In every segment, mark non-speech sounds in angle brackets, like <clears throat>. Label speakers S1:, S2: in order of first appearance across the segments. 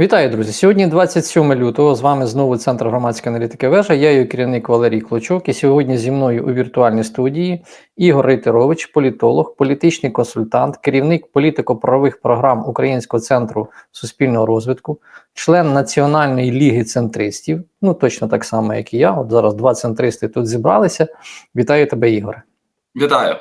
S1: Вітаю, друзі! Сьогодні 27 лютого. З вами знову Центр громадської аналітики вежа. Я її керівник Валерій Клочок. І сьогодні зі мною у віртуальній студії Ігор Рейтерович, політолог, політичний консультант, керівник політико-правових програм Українського центру суспільного розвитку, член Національної ліги центристів. Ну точно так само, як і я. От зараз два центристи тут зібралися. Вітаю тебе, Ігоре.
S2: Вітаю.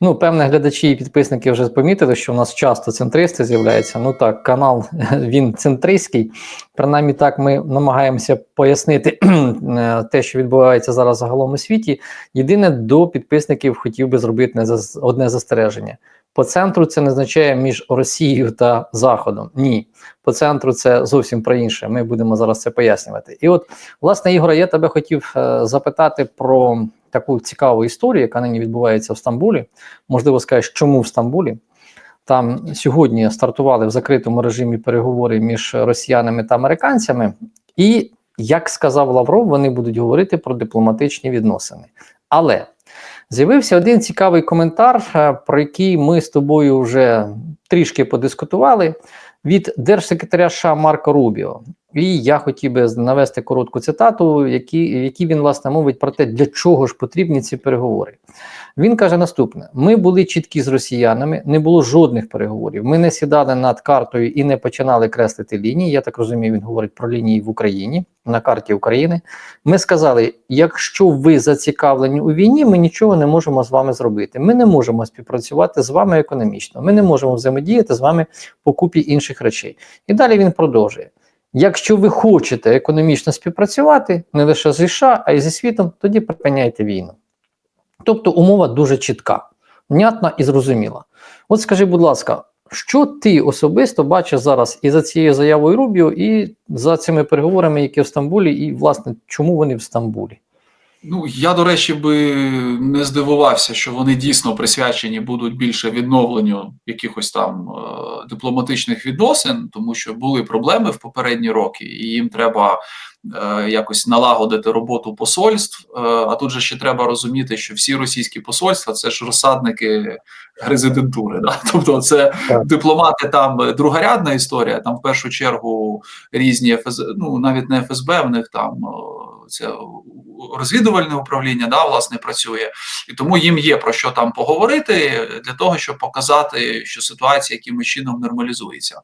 S1: Ну, певне, глядачі і підписники вже помітили, що у нас часто центристи з'являються. Ну так, канал <laughs> він центристський. Принаймні, так ми намагаємося пояснити <clears throat> те, що відбувається зараз загалом у світі. Єдине до підписників хотів би зробити одне застереження. По центру це не означає між Росією та Заходом. Ні, по центру це зовсім про інше. Ми будемо зараз це пояснювати. І от, власне, Ігоре, я тебе хотів е, запитати про таку цікаву історію, яка нині відбувається в Стамбулі. Можливо, скажеш, чому в Стамбулі? Там сьогодні стартували в закритому режимі переговори між росіянами та американцями, і як сказав Лавров, вони будуть говорити про дипломатичні відносини. Але з'явився один цікавий коментар, е, про який ми з тобою вже трішки подискутували від держсекретаря США Марко Рубіо. І я хотів би навести коротку цитату, які, які він власне мовить про те, для чого ж потрібні ці переговори. Він каже наступне: ми були чіткі з росіянами, не було жодних переговорів. Ми не сідали над картою і не починали креслити лінії. Я так розумію, він говорить про лінії в Україні на карті України. Ми сказали: якщо ви зацікавлені у війні, ми нічого не можемо з вами зробити. Ми не можемо співпрацювати з вами економічно. Ми не можемо взаємодіяти з вами по купі інших речей. І далі він продовжує. Якщо ви хочете економічно співпрацювати не лише з США, а й зі світом, тоді припиняйте війну. Тобто умова дуже чітка, внятна і зрозуміла. От скажи, будь ласка, що ти особисто бачиш зараз і за цією заявою Рубіо, і за цими переговорами, які в Стамбулі, і, власне, чому вони в Стамбулі?
S2: Ну я до речі би не здивувався, що вони дійсно присвячені будуть більше відновленню якихось там е дипломатичних відносин, тому що були проблеми в попередні роки, і їм треба е якось налагодити роботу посольств. Е а тут же ще треба розуміти, що всі російські посольства це ж розсадники резидентури. Да? <laughs> Тобто, це дипломати там другорядна історія. Там в першу чергу різні ФС, ну навіть не ФСБ, в них там це розвідувальне управління да, власне працює, і тому їм є про що там поговорити для того, щоб показати, що ситуація якимось чином нормалізується.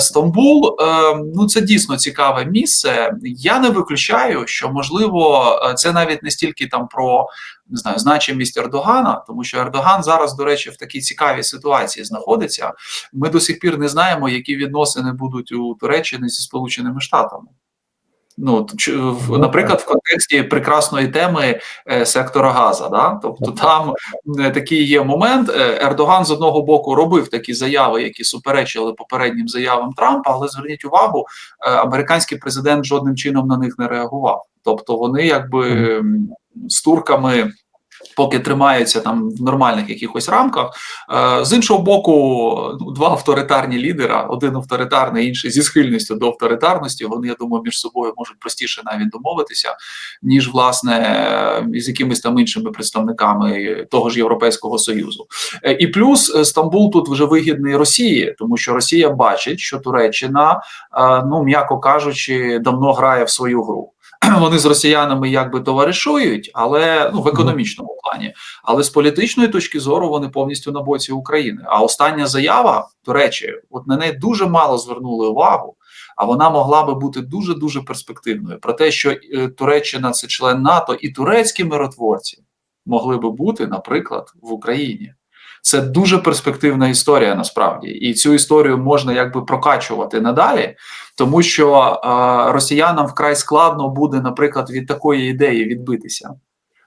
S2: Стамбул ну це дійсно цікаве місце. Я не виключаю, що можливо це навіть не стільки там про не знаю значимість Ердогана, тому що Ердоган зараз, до речі, в такій цікавій ситуації знаходиться. Ми до сих пір не знаємо, які відносини будуть у Туреччини зі Сполученими Штатами. Ну, наприклад, в контексті прекрасної теми е, сектора Газа, да, тобто там е, такий є момент. Е, Ердоган з одного боку робив такі заяви, які суперечили попереднім заявам Трампа, але зверніть увагу, американський президент жодним чином на них не реагував. Тобто, вони якби з турками поки тримаються там в нормальних якихось рамках. Е, з іншого боку, ну, два авторитарні лідера: один авторитарний, інший зі схильністю до авторитарності. Вони я думаю, між собою можуть простіше навіть домовитися, ніж власне з якимись там іншими представниками того ж Європейського союзу. Е, і плюс Стамбул тут вже вигідний Росії, тому що Росія бачить, що Туреччина, е, ну м'яко кажучи, давно грає в свою гру. <clears throat> Вони з росіянами якби товаришують, але ну в економічному плані. Але з політичної точки зору вони повністю на боці України. А остання заява, до речі, от на неї дуже мало звернули увагу. А вона могла би бути дуже дуже перспективною про те, що е, Туреччина це член НАТО, і турецькі миротворці могли би бути, наприклад, в Україні. Це дуже перспективна історія насправді, і цю історію можна якби прокачувати надалі, тому що е, росіянам вкрай складно буде, наприклад, від такої ідеї відбитися.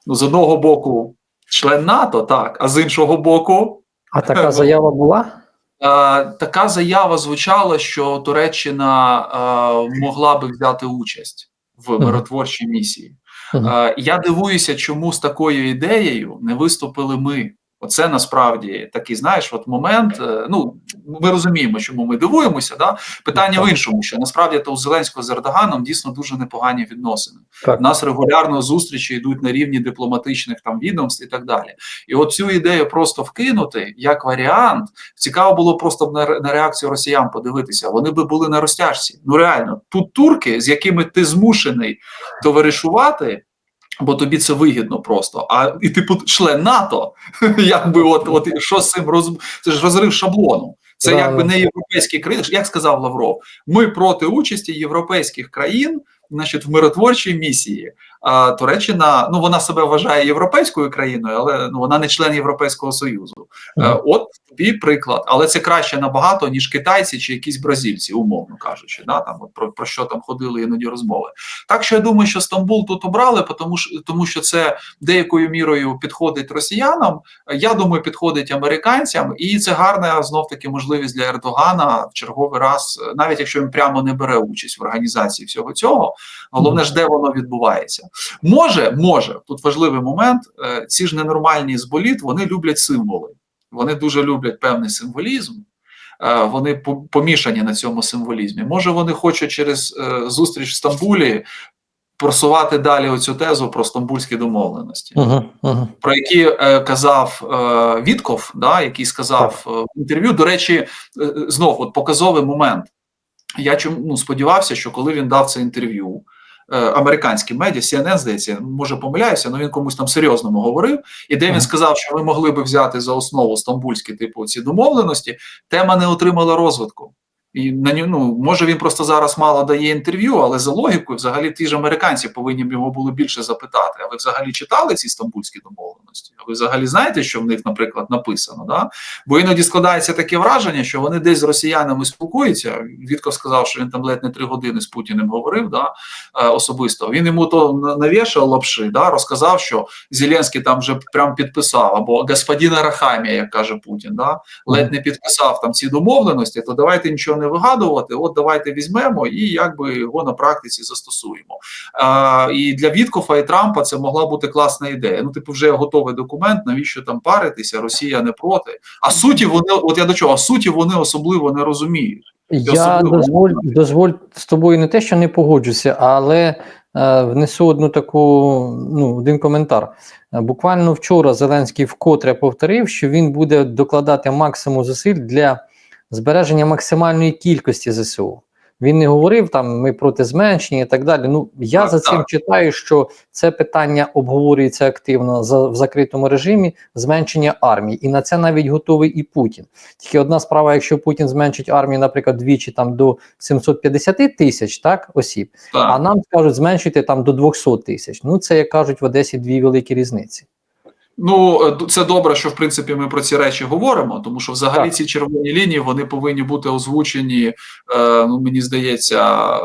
S2: Ну, з одного боку, член НАТО, так, а з іншого боку,
S1: а така заява була? Е,
S2: така заява звучала, що Туреччина е, могла би взяти участь в миротворчій місії. Е, я дивуюся, чому з такою ідеєю не виступили ми Оце насправді такий, знаєш, от момент. е, Ну ми розуміємо, чому ми дивуємося. Да? Питання в іншому, що насправді то у Зеленського з Ердоганом дійсно дуже непогані відносини.
S1: Так.
S2: У нас регулярно зустрічі йдуть на рівні дипломатичних там відомств і так далі. І от цю ідею просто вкинути як варіант. Цікаво було просто на, ре- на реакцію росіян подивитися. Вони би були на розтяжці. Ну реально, тут турки, з якими ти змушений товаришувати. Бо тобі це вигідно просто. А і типу член НАТО, <laughs> якби от, от що з цим роз... це ж розрив шаблону. Це
S1: Да,
S2: якби не європейські країни. Як сказав Лавров, ми проти участі європейських країн, значить, в миротворчій місії. А Туреччина, ну вона себе вважає європейською країною, але ну вона не член Європейського союзу. Е,
S1: Мгм.
S2: От тобі приклад, але це краще набагато ніж китайці чи якісь бразильці, умовно кажучи. Да, там от про, про що там ходили іноді розмови. Так що я думаю, що Стамбул тут обрали, тому що тому що це деякою мірою підходить росіянам. Я думаю, підходить американцям, і це гарна знов таки можливість для Ердогана в черговий раз, е, навіть якщо він прямо не бере участь в організації всього цього. Головне ж, де воно відбувається. Може, може тут важливий момент. е, Ці ж ненормальні з боліт, вони люблять символи. Вони дуже люблять певний символізм. е, Вони помішані на цьому символізмі. Може, вони хочуть через е, зустріч в Стамбулі просувати далі оцю тезу про стамбульські домовленості
S1: Угу, угу.
S2: про які е, казав е, Вітков, да, який сказав е, в інтерв'ю. До речі, е, знов от показовий момент. Я чому ну, сподівався, що коли він дав це інтерв'ю. е, Американські медіа, CNN, здається, може помиляюся, але він комусь там серйозному говорив, і де він сказав, що ми могли би взяти за основу стамбульські типу ці домовленості, тема не отримала розвитку. І на ну, може він просто зараз мало дає інтерв'ю, але за логікою, взагалі, ті ж американці повинні б його було більше запитати. А ви взагалі читали ці стамбульські домовленості? А ви взагалі знаєте, що в них, наприклад, написано? Да? Бо іноді складається таке враження, що вони десь з росіянами спілкуються. Вітков сказав, що він там ледь не три години з Путіним говорив да, е, особисто. Він йому то навішав лапши, да, розказав, що Зеленський там вже прям підписав, або господина Рахамія, як каже Путін, да, ледь не підписав там ці домовленості, то давайте нічого не вигадувати. От давайте візьмемо і якби його на практиці застосуємо. А, і для Віткофа і Трампа це могла бути класна ідея. Ну, типу, вже готовий документ, навіщо там паритися? Росія не проти. А суті вони, от я до чого, а суті вони особливо не розуміють.
S1: Я дозволь, дозволь з тобою не те, що не погоджуся, але е, внесу одну таку, ну, один коментар. Буквально вчора Зеленський вкотре повторив, що він буде докладати максимум зусиль для збереження максимальної кількості ЗСУ. Він не говорив там ми проти зменшення і так далі. Ну я
S2: Так,
S1: за цим
S2: так.
S1: читаю, що це питання обговорюється активно за в закритому режимі зменшення армії, і на це навіть готовий і Путін. Тільки одна справа, якщо Путін зменшить армію, наприклад, двічі там до 750 тисяч, так осіб,
S2: Так.
S1: а нам скажуть зменшити там до 200 тисяч. Ну це як кажуть в Одесі дві великі різниці.
S2: Ну е, це добре, що в принципі ми про ці речі говоримо, тому що взагалі
S1: Так.
S2: ці червоні лінії вони повинні бути озвучені. Е, ну мені здається, е,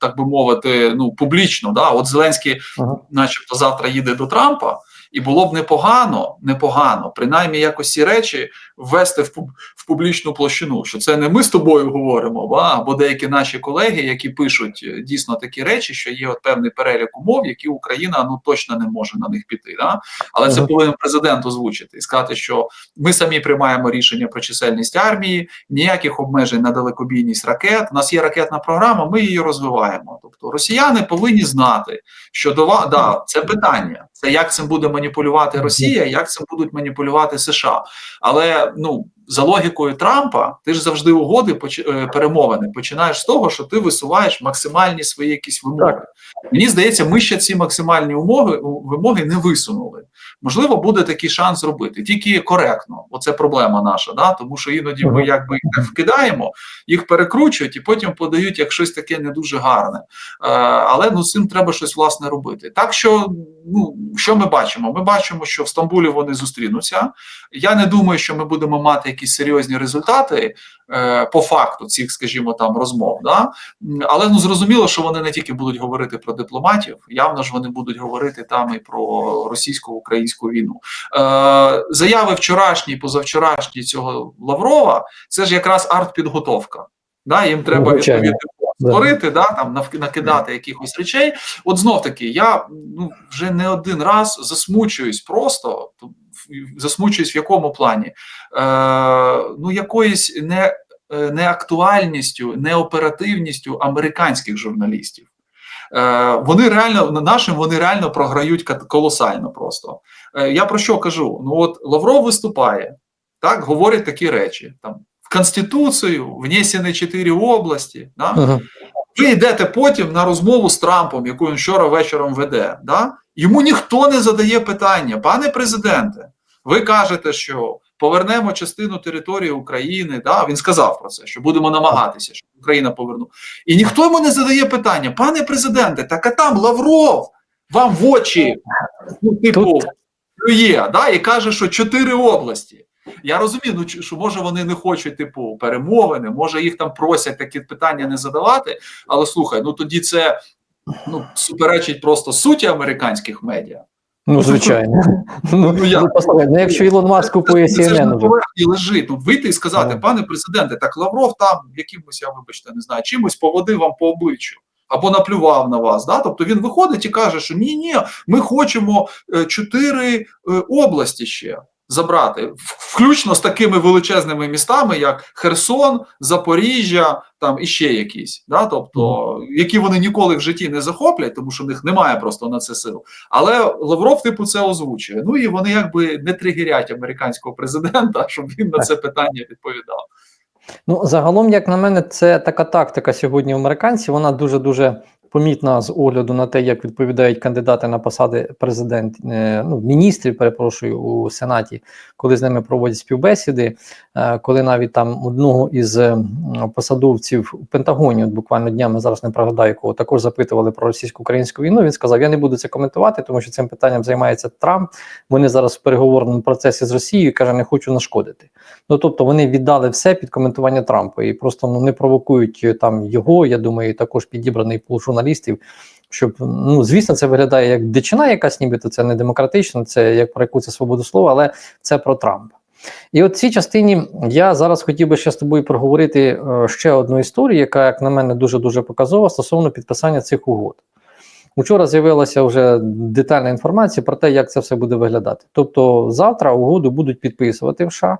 S2: так би мовити, ну публічно. Да, от Зеленський,
S1: Ага.
S2: начебто, завтра їде до Трампа, і було б непогано, непогано, принаймні якось ці речі ввести в, пуб- в публічну площину. Що це не ми з тобою говоримо, ба, або деякі наші колеги, які пишуть е, дійсно такі речі, що є от певний перелік умов, які Україна ну точно не може на них піти. Да? Але це повинен президент озвучити і сказати, що ми самі приймаємо рішення про чисельність армії, ніяких обмежень на далекобійність ракет. У нас є ракетна програма, ми її розвиваємо. Тобто росіяни повинні знати, що до да, це питання. Як цим буде маніпулювати Росія, як цим будуть маніпулювати США. Але ну за логікою Трампа, ти ж завжди угоди е, перемовини починаєш з того, що ти висуваєш максимальні свої якісь вимоги.
S1: Так.
S2: Мені здається, ми ще ці максимальні умови вимоги не висунули. Можливо, буде такий шанс зробити, тільки коректно. Оце проблема наша, да? тому що іноді ми якби їх вкидаємо, їх перекручують і потім подають як щось таке не дуже гарне. Е, але ну з цим треба щось власне робити. Так що, ну що ми бачимо? Ми бачимо, що в Стамбулі вони зустрінуться. Я не думаю, що ми будемо мати якісь серйозні результати е, по факту цих, скажімо, там розмов. Да? Але ну зрозуміло, що вони не тільки будуть говорити про дипломатів, явно ж вони будуть говорити там і про російсько-українську війну. Е, заяви вчорашні, позавчорашні цього Лаврова, це ж якраз арт-підготовка. Да, їм треба відповідно
S1: Да.
S2: створити, да, там навк- накидати якихось речей. От знов таки, я ну вже не один раз засмучуюсь просто. засмучуюсь в якому плані? Е, ну, якоюсь не, е, неактуальністю, неоперативністю американських журналістів. Е, вони реально нашим вони реально програють колосально просто. Я про що кажу? Ну от Лавров виступає, так говорить такі речі там в Конституцію внесені чотири області. Да?
S1: Мгм.
S2: Ви йдете потім на розмову з Трампом, яку він вчора вечором веде. Да? Йому ніхто не задає питання, пане президенте. Ви кажете, що повернемо частину території України. Да? Він сказав про це, що будемо намагатися, щоб Україна повернула. І ніхто йому не задає питання, пане президенте, так а там Лавров вам в очі, ну, типу, плює, да? і каже, що чотири області. Я розумію, ну що може вони не хочуть типу перемовини, може їх там просять такі питання не задавати. Але слухай, ну тоді це ну суперечить просто суті американських медіа.
S1: Ну, <laughs> звичайно. Ну,
S2: Ну, я-
S1: ну, послухай, ну, якщо Ілон Маск купує
S2: це ж
S1: CNN
S2: на поверхні лежить. Ну вийти і сказати,
S1: Ну.
S2: пане президенте, так Лавров там якимось, я вибачте, не знаю, чимось поводив вам по обличчю. Або наплював на вас, да? тобто він виходить і каже, що ні, ні, ми хочемо е, чотири е, області ще забрати, включно з такими величезними містами, як Херсон, Запоріжжя, там і ще якісь, да? тобто, які вони ніколи в житті не захоплять, тому що в них немає просто на це сил. Але Лавров, типу, це озвучує. Ну і вони якби не тригерять американського президента, <laughs> щоб він на це питання відповідав.
S1: Ну, загалом, як на мене, це така тактика сьогодні американців. Вона дуже дуже помітна з огляду на те, як відповідають кандидати на посади президент, е, ну, міністрів, перепрошую, у Сенаті, коли з ними проводять співбесіди, е, коли навіть там одного із посадовців у Пентагоні, от буквально днями зараз не пригадаю, кого також запитували про російсько-українську війну. Він сказав: Я не буду це коментувати, тому що цим питанням займається Трамп. Вони зараз в переговорному процесі з Росією і каже, не хочу нашкодити. Ну тобто вони віддали все під коментування Трампа і просто ну не провокують е, там його. Я думаю, також підібраний пул журналістів. Щоб ну звісно, це виглядає як дичина, якась нібито це не демократично, це як про яку це свободу слова, але це про Трампа. І от цій частині я зараз хотів би ще з тобою проговорити е, ще одну історію, яка, як на мене, дуже дуже показова стосовно підписання цих угод. Учора з'явилася вже детальна інформація про те, як це все буде виглядати. Тобто, завтра угоду будуть підписувати в США.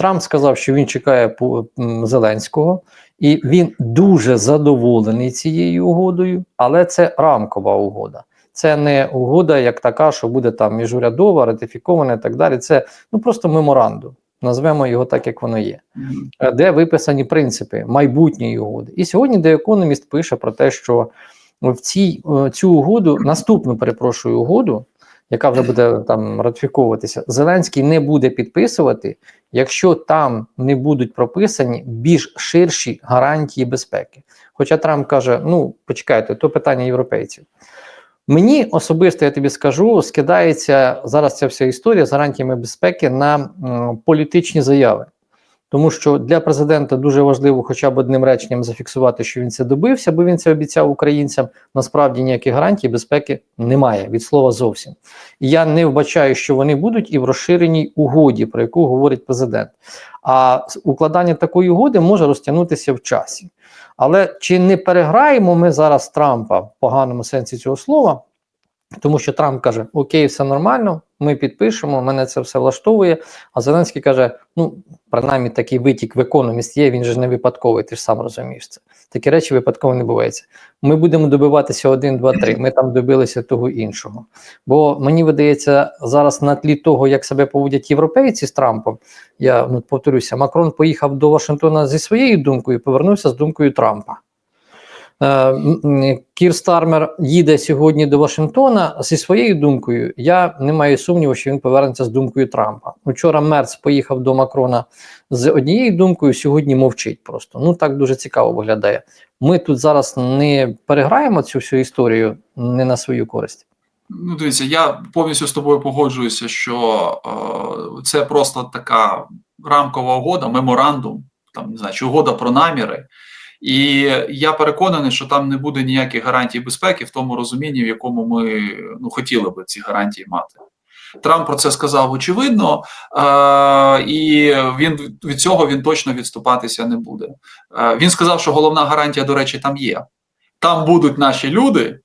S1: Трамп сказав, що він чекає по- Зеленського, і він дуже задоволений цією угодою, але це рамкова угода. Це не угода як така, що буде там міжурядова, ратифікована і так далі. Це ну просто меморандум. Назвемо його так, як воно є е, де виписані принципи майбутньої угоди. І сьогодні The Economist пише про те, що в цій е, цю угоду, наступну перепрошую угоду, яка вже буде там ратифіковуватися, Зеленський не буде підписувати, якщо там не будуть прописані більш ширші гарантії безпеки. Хоча Трамп каже: ну почекайте, то питання європейців. Мені особисто я тобі скажу, скидається зараз ця вся історія з гарантіями безпеки на м, політичні заяви. Тому що для президента дуже важливо хоча б одним реченням зафіксувати, що він це добився, бо він це обіцяв українцям. Насправді ніяких гарантій безпеки немає від слова зовсім. І я не вбачаю, що вони будуть і в розширеній угоді, про яку говорить президент. А укладання такої угоди може розтягнутися в часі. Але чи не переграємо ми зараз Трампа в поганому сенсі цього слова? Тому що Трамп каже: Окей, все нормально, ми підпишемо, мене це все влаштовує. А Зеленський каже: ну, принаймні такий витік в економіст є, він же ж не випадковий, ти ж сам розумієш це. Такі речі випадково не буваються. Ми будемо добиватися один, два, три. Ми там добилися того іншого. Бо мені видається, зараз на тлі того, як себе поводять європейці з Трампом, я ну, повторюся, Макрон поїхав до Вашингтона зі своєю думкою, повернувся з думкою Трампа. Е, Кір Стармер їде сьогодні до Вашингтона зі своєю думкою. Я не маю сумніву, що він повернеться з думкою Трампа. Вчора Мерц поїхав до Макрона з однією думкою, сьогодні мовчить просто. Ну так дуже цікаво виглядає. Ми тут зараз не переграємо цю всю історію не на свою користь.
S2: Ну, дивіться, я повністю з тобою погоджуюся, що е, це просто така рамкова угода, меморандум, там не знаю, чи угода про наміри. І я переконаний, що там не буде ніяких гарантій безпеки в тому розумінні, в якому ми ну, хотіли би ці гарантії мати. Трамп про це сказав очевидно, е, і він від цього він точно відступатися не буде. Е, він сказав, що головна гарантія, до речі, там є. Там будуть наші люди,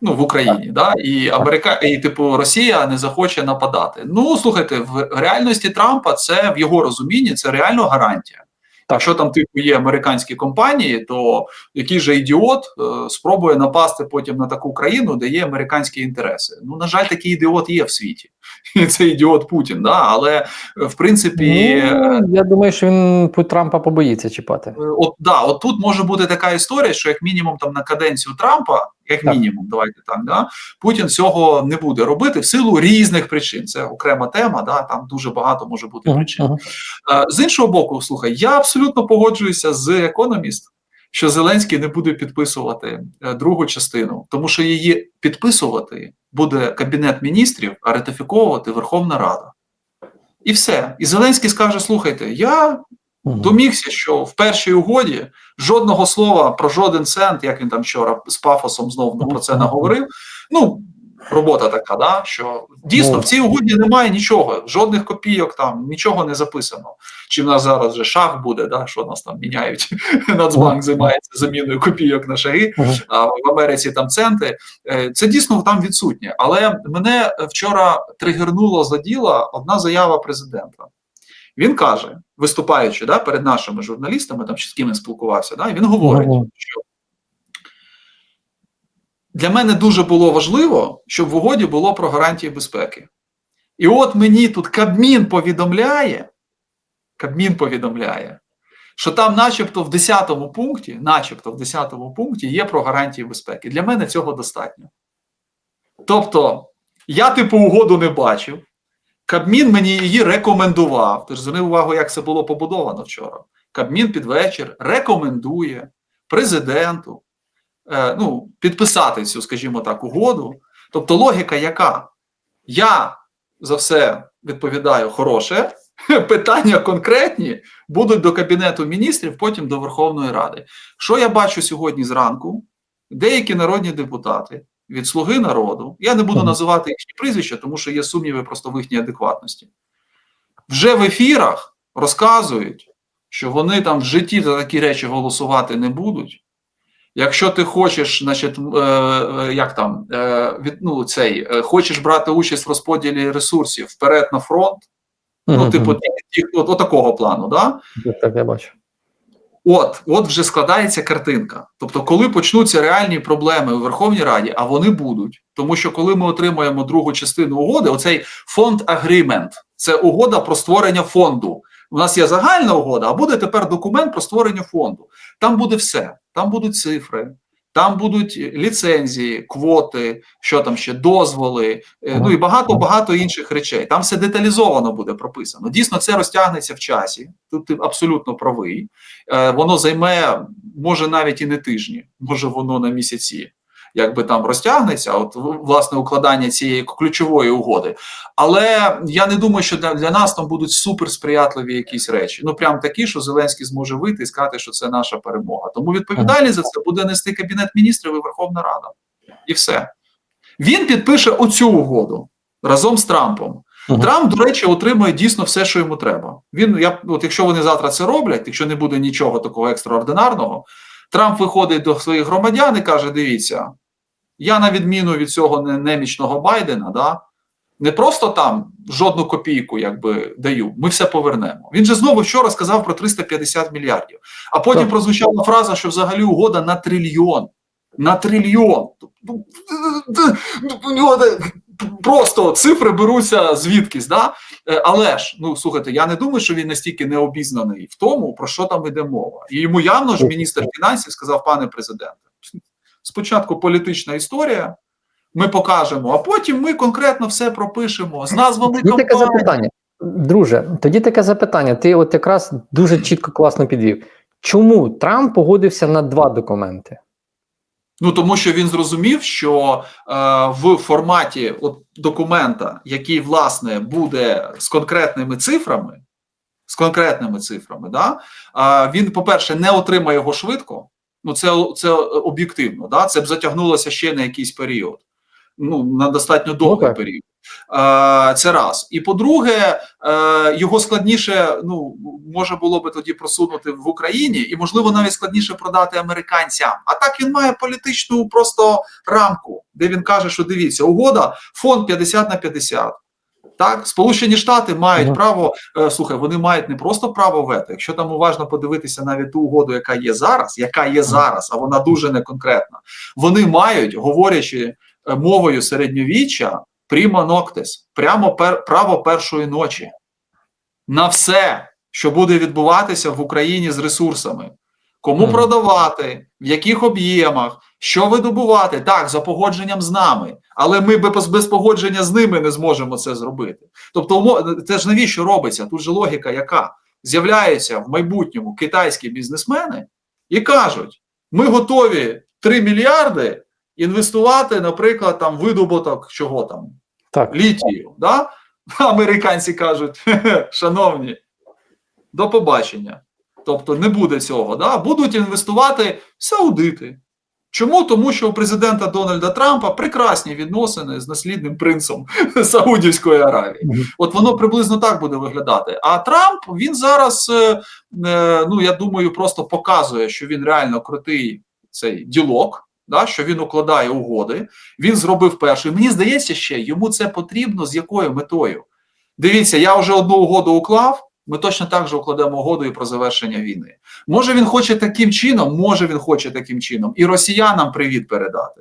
S2: Ну, в Україні, да, і Америка, і типу Росія не захоче нападати. Ну слухайте, в реальності Трампа це в його розумінні це реально гарантія.
S1: Так.
S2: Якщо там типу є американські компанії, то який же ідіот е, спробує напасти потім на таку країну, де є американські інтереси. Ну на жаль, такий ідіот є в світі, і це ідіот Путін. Да, але е, в принципі. е,
S1: Ну, я думаю, що він Трампа побоїться чіпати.
S2: Е, От да, от тут може бути така історія, що як мінімум там на каденцію Трампа, як мінімум, давайте так, да, Путін цього не буде робити в силу різних причин. Це окрема тема, да, там дуже багато може бути причин.
S1: мгм.
S2: Е, З іншого боку, слухай, я абсолютно погоджуюся з економіст, що Зеленський не буде підписувати е, другу частину, тому що її підписувати буде Кабінет міністрів, а ратифіковувати Верховна Рада. І все. І Зеленський скаже: слухайте, я. Домігся, що в першій угоді жодного слова про жоден цент, як він там вчора з пафосом знову про це наговорив. Ну, робота така, да, що дійсно
S1: Ну.
S2: в цій угоді немає нічого, жодних копійок там, нічого не записано. Чи в нас зараз вже шах буде, да, що нас там міняють? <laughs> Нацбанк займається заміною копійок на шаги, а в Америці там центи. Е, Це дійсно там відсутнє. Але мене вчора тригернуло за діла одна заява президента. Він каже, виступаючи да, перед нашими журналістами, там чи з ким він спілкувався, да, він говорить,
S1: Мгм.
S2: що для мене дуже було важливо, щоб в угоді було про гарантії безпеки. І от мені тут Кабмін повідомляє, Кабмін повідомляє, що там, начебто, в 10 пункті, начебто в 10 пункті є про гарантії безпеки. Для мене цього достатньо. Тобто, я типу угоду не бачив. Кабмін мені її рекомендував. Ти ж зверни увагу, як це було побудовано вчора. Кабмін під вечір рекомендує президенту е, ну, підписати цю, скажімо так, угоду. Тобто, логіка яка? Я за все відповідаю хороше, <laughs> питання конкретні будуть до Кабінету міністрів, потім до Верховної Ради. Що я бачу сьогодні зранку? Деякі народні депутати від Слуги народу, я не буду називати їхні прізвища, тому що є сумніви просто в їхній адекватності. Вже в ефірах розказують, що вони там в житті за такі речі голосувати не будуть. Якщо ти хочеш, значить, е, е, як там, е, від, ну, цей, е, хочеш брати участь в розподілі ресурсів вперед на фронт, ну,
S1: Мгм,
S2: типу, ті, ті, от, от такого плану, да?
S1: Так, я бачу.
S2: От, от вже складається картинка. Тобто, коли почнуться реальні проблеми у Верховній Раді, а вони будуть, тому що коли ми отримаємо другу частину угоди, оцей фонд агрімент це угода про створення фонду. У нас є загальна угода, а буде тепер документ про створення фонду. Там буде все. Там будуть цифри, там будуть ліцензії, квоти, що там ще дозволи, е, ну і багато багато інших речей. Там все деталізовано буде прописано. Дійсно, це розтягнеться в часі. Тут ти абсолютно правий. Е, Воно займе може навіть і не тижні, може воно на місяці. Якби там розтягнеться, от власне укладання цієї ключової угоди. Але я не думаю, що для, для нас там будуть суперсприятливі якісь речі. Ну прям такі, що Зеленський зможе вийти і сказати, що це наша перемога. Тому відповідальність за це буде нести Кабінет міністрів і Верховна Рада. І все. Він підпише оцю угоду разом з Трампом.
S1: Мгм.
S2: Трамп, до речі, отримує дійсно все, що йому треба. Він, я, от якщо вони завтра це роблять, якщо не буде нічого такого екстраординарного, Трамп виходить до своїх громадян і каже: дивіться, я на відміну від цього немічного Байдена, да, не просто там жодну копійку якби даю, ми все повернемо. Він же знову вчора сказав про 350 мільярдів. А потім
S1: Так.
S2: прозвучала фраза, що взагалі угода на трильйон. На трильйон. Просто цифри беруться звідкись, да? Е, але ж, ну слухайте, я не думаю, що він настільки не обізнаний в тому, про що там іде мова. І йому явно ж міністр фінансів сказав, пане президенте, спочатку політична історія, ми покажемо, а потім ми конкретно все пропишемо з назвами
S1: Тоді таке запитання. Друже, тоді таке запитання. Ти от якраз дуже чітко класно підвів. Чому Трамп погодився на два документи?
S2: Ну тому що він зрозумів, що е, в форматі от, документа, який власне буде з конкретними цифрами, з конкретними цифрами, да, е, він, по-перше, не отримає його швидко. Ну, це, це об'єктивно, да, це б затягнулося ще на якийсь період. Ну на достатньо довгий
S1: так.
S2: період. Це раз. І по-друге, е, його складніше ну може було би тоді просунути в Україні, і можливо навіть складніше продати американцям. А так він має політичну просто рамку, де він каже, що дивіться, угода, фонд 50 на 50. Так, Сполучені Штати мають
S1: Мгм.
S2: право, е, слухай, вони мають не просто право вето. Якщо там уважно подивитися навіть ту угоду, яка є зараз, яка є зараз, а вона дуже неконкретна, вони мають, говорячи мовою середньовіччя, prima noctis, прямо пер, право першої ночі на все, що буде відбуватися в Україні з ресурсами. Кому
S1: Мгм.
S2: продавати, в яких об'ємах, що видобувати, так, за погодженням з нами, але ми без, без погодження з ними не зможемо це зробити. Тобто, це ж навіщо робиться? Тут же логіка, яка з'являються в майбутньому китайські бізнесмени і кажуть: ми готові 3 мільярди інвестувати, наприклад, там видобуток чого там,
S1: Так.
S2: літію. Да? <laughs> Американці кажуть, <laughs> шановні, до побачення. Тобто не буде цього. Да? Будуть інвестувати саудити. Чому? Тому що у президента Дональда Трампа прекрасні відносини з наслідним принцем <laughs> Саудівської Аравії. От воно приблизно так буде виглядати. А Трамп він зараз, е, е, ну я думаю, просто показує, що він реально крутий цей ділок. Да, що він укладає угоди, він зробив перший. Мені здається, ще йому це потрібно з якою метою. Дивіться, я вже одну угоду уклав. Ми точно так же укладемо угоду і про завершення війни. Може він хоче таким чином, може він хоче таким чином, і росіянам привіт передати.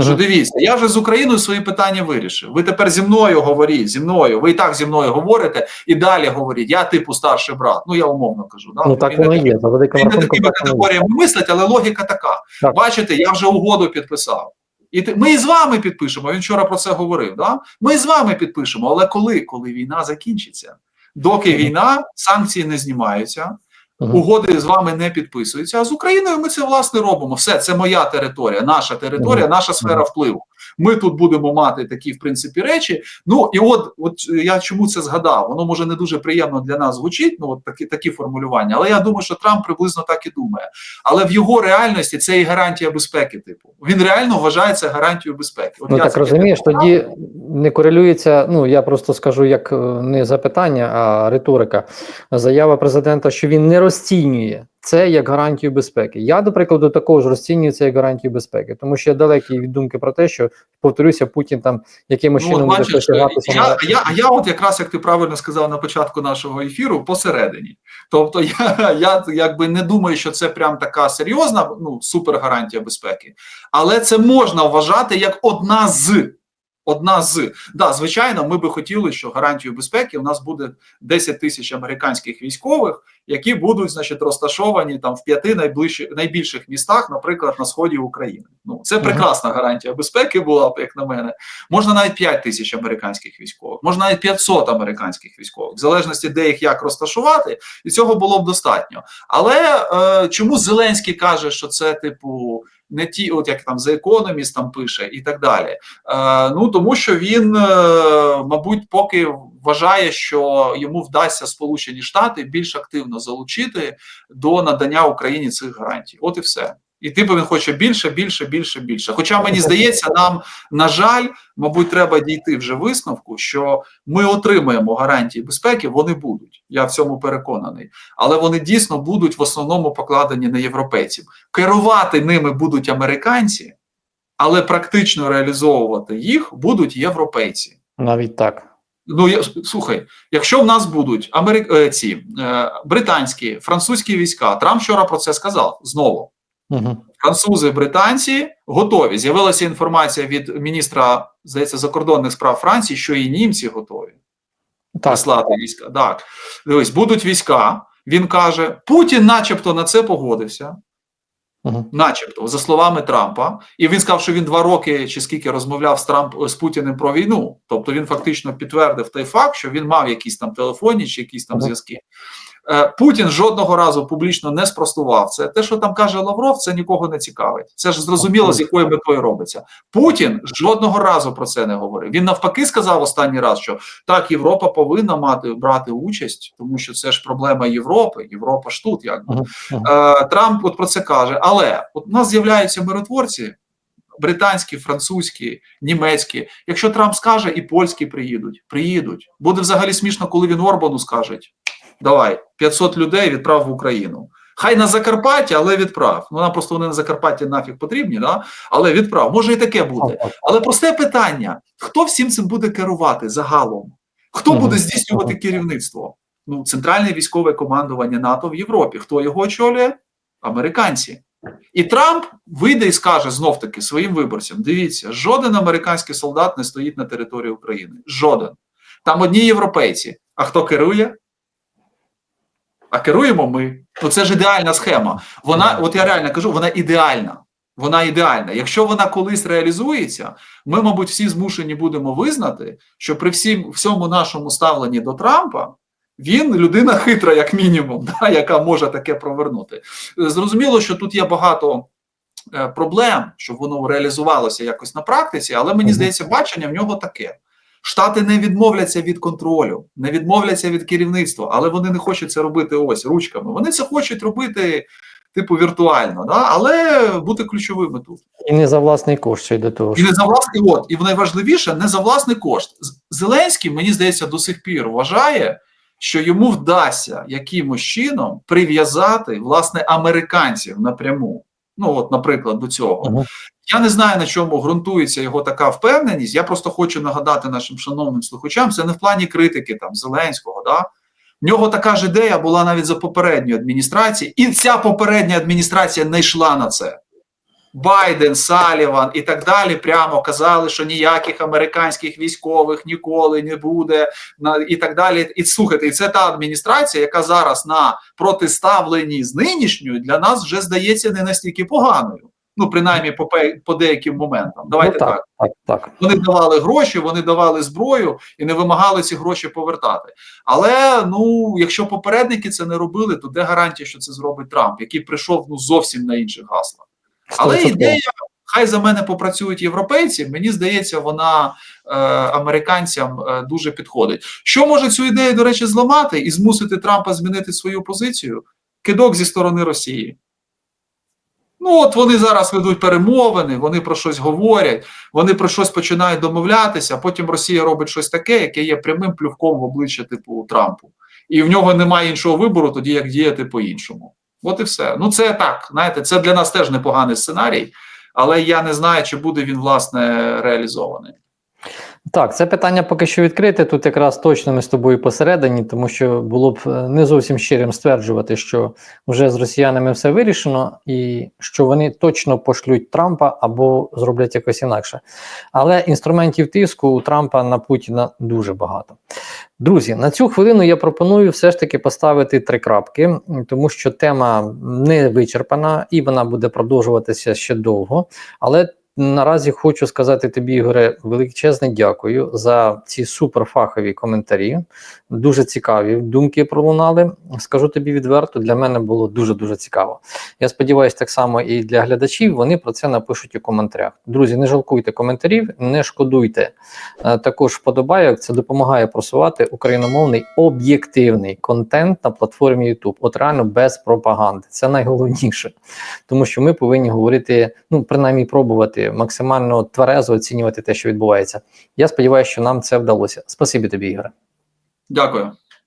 S2: Що дивіться, я вже з Україною свої питання вирішив. Ви тепер зі мною говоріть, зі мною. Ви і так зі мною говорите, і далі говоріть. Я типу старший брат. Ну я умовно кажу. Да?
S1: Ну так
S2: не
S1: воно є. За великим
S2: він не такими категоріями мислить, але логіка така.
S1: Так.
S2: Бачите, я вже угоду підписав. І ти, ми з вами підпишемо. Він вчора про це говорив. Да? Ми з вами підпишемо. Але коли? Коли війна закінчиться? Доки війна, санкції не знімаються. Угоди з вами не підписуються. А з Україною ми це власне робимо. Все, це моя територія, наша територія, наша сфера впливу. Ми тут будемо мати такі, в принципі, речі. Ну і от, от я чому це згадав? Воно може не дуже приємно для нас звучить. Ну от такі такі формулювання. Але я думаю, що Трамп приблизно так і думає. Але в його реальності це і гарантія безпеки. Типу, він реально вважає це гарантією безпеки. От
S1: Ну
S2: я
S1: так розумієш, тоді не корелюється. Ну я просто скажу як е, не запитання, а риторика. Заява президента, що він не розцінює це як гарантію безпеки. Я, до прикладу, також розцінюю це як гарантію безпеки, тому що я далекий від думки про те, що повторюся, Путін там якимось
S2: Ну,
S1: чином буде посягатися
S2: я,
S1: на
S2: я, а я, от якраз як ти правильно сказав на початку нашого ефіру, посередині. Тобто, я, <laughs> я якби не думаю, що це прям така серйозна, ну супер гарантія безпеки, але це можна вважати як одна з. Одна з да, звичайно, ми би хотіли, що гарантію безпеки у нас буде 10 тисяч американських військових, які будуть, значить, розташовані там в п'яти найближчих найбільших містах, наприклад, на сході України. Ну це прекрасна гарантія безпеки була б, як на мене. Можна навіть 5 тисяч американських військових, можна навіть 500 американських військових, в залежності де їх як розташувати, і цього було б достатньо. Але е, чому Зеленський каже, що це типу не ті, от як там The Economist там пише, і так далі. Е, ну тому що він, е, мабуть, поки вважає, що йому вдасться Сполучені Штати більш активно залучити до надання Україні цих гарантій. От і все. І типу він хоче більше, більше, більше, більше. Хоча мені здається, нам на жаль, мабуть, треба дійти вже висновку, що ми отримаємо гарантії безпеки, вони будуть. Я в цьому переконаний, але вони дійсно будуть в основному покладені на європейців. Керувати ними будуть американці, але практично реалізовувати їх будуть європейці.
S1: навіть так.
S2: Ну я слухай, якщо в нас будуть америк... е, ці е, британські, французькі війська, Трамп вчора про це сказав знову.
S1: Угу.
S2: Французи, британці готові. З'явилася інформація від міністра здається закордонних справ Франції, що і німці готові
S1: Так.
S2: прислати війська. Так, дивись, будуть війська. Він каже, Путін, начебто, на це погодився.
S1: Угу.
S2: начебто, за словами Трампа, і він сказав, що він два роки чи скільки розмовляв з Трамп з Путіним про війну. Тобто він фактично підтвердив той факт, що він мав якісь там телефонні чи якісь там зв'язки. Е, Путін жодного разу публічно не спростував це. Те, що там каже Лавров, це нікого не цікавить. Це ж зрозуміло, з якою метою робиться. Путін жодного разу про це не говорив. Він навпаки сказав останній раз, що так, Європа повинна мати брати участь, тому що це ж проблема Європи. Європа ж тут, якби. Е, Трамп от про це каже. Але от у нас з'являються миротворці британські, французькі, німецькі. Якщо Трамп скаже, і польські приїдуть. Приїдуть. Буде взагалі смішно, коли він Орбану скаже: давай 500 людей відправ в Україну. Хай на Закарпаття, але відправ. Ну нам просто вони на Закарпатті нафіг потрібні, да? але відправ. Може і таке буде. Але просте питання: хто всім цим буде керувати загалом? Хто буде здійснювати керівництво? Ну, центральне військове командування НАТО в Європі. Хто його очолює? Американці. І Трамп вийде і скаже знов таки своїм виборцям: дивіться, жоден американський солдат не стоїть на території України. Жоден. Там одні європейці. А хто керує? А керуємо ми. Ну це ж ідеальна схема. Вона, от я реально кажу, вона ідеальна. Вона ідеальна. Якщо вона колись реалізується, ми, мабуть, всі змушені будемо визнати, що при всім всьому нашому ставленні до Трампа він людина хитра, як мінімум, <laughs> да, яка може таке провернути. Зрозуміло, що тут є багато е, проблем, щоб воно реалізувалося якось на практиці, але мені здається, бачення в нього таке. Штати не відмовляться від контролю, не відмовляться від керівництва, але вони не хочуть це робити ось ручками. Вони це хочуть робити, типу, віртуально, да? але бути ключовими тут.
S1: І не за власний кошт ще й до того.
S2: І не за власний от, і найважливіше, не за власний кошт. Зеленський, мені здається, до сих пір вважає, що йому вдасться якимось чином прив'язати власне американців напряму. Ну, от, наприклад, до цього.
S1: Мгм.
S2: Я не знаю, на чому ґрунтується його така впевненість. Я просто хочу нагадати нашим шановним слухачам, це не в плані критики там Зеленського. Да? В нього така ж ідея була навіть за попередньої адміністрації, і ця попередня адміністрація не йшла на це. Байден, Саліван і так далі прямо казали, що ніяких американських військових ніколи не буде, і так далі. І слухайте, і це та адміністрація, яка зараз на протиставленні з нинішньою для нас вже здається не настільки поганою. Ну, принаймні, по, по деяким моментам. Давайте
S1: ну,
S2: так.
S1: так, так, так.
S2: Вони давали гроші, вони давали зброю і не вимагали ці гроші повертати. Але ну, якщо попередники це не робили, то де гарантія, що це зробить Трамп, який прийшов ну зовсім на інших гаслах. Але ідея, хай за мене попрацюють європейці. Мені здається, вона е, американцям е, дуже підходить. Що може цю ідею, до речі, зламати і змусити Трампа змінити свою позицію? Кидок зі сторони Росії. Ну, от вони зараз ведуть перемовини, вони про щось говорять, вони про щось починають домовлятися, а потім Росія робить щось таке, яке є прямим плювком в обличчя типу Трампу. І в нього немає іншого вибору, тоді як діяти по-іншому. От і все. Ну, це так, знаєте, це для нас теж непоганий сценарій, але я не знаю, чи буде він власне реалізований.
S1: Так, це питання поки що відкрите. Тут якраз точно ми з тобою посередині, тому що було б е, не зовсім щирим стверджувати, що вже з росіянами все вирішено, і що вони точно пошлють Трампа або зроблять якось інакше. Але інструментів тиску у Трампа на Путіна дуже багато. Друзі, на цю хвилину я пропоную все ж таки поставити три крапки, тому що тема не вичерпана і вона буде продовжуватися ще довго. Але наразі хочу сказати тобі, Ігоре, величезне дякую за ці суперфахові коментарі. Дуже цікаві думки пролунали. Скажу тобі відверто, для мене було дуже дуже цікаво. Я сподіваюся, так само і для глядачів вони про це напишуть у коментарях. Друзі, не жалкуйте коментарів, не шкодуйте. Е, Також вподобайок, це допомагає просувати україномовний об'єктивний контент на платформі YouTube. От реально без пропаганди. Це найголовніше, тому що ми повинні говорити, ну принаймні пробувати максимально тверезо оцінювати те, що відбувається. Я сподіваюся, що нам це вдалося. Спасибі тобі, Ігоре.
S2: Дякую.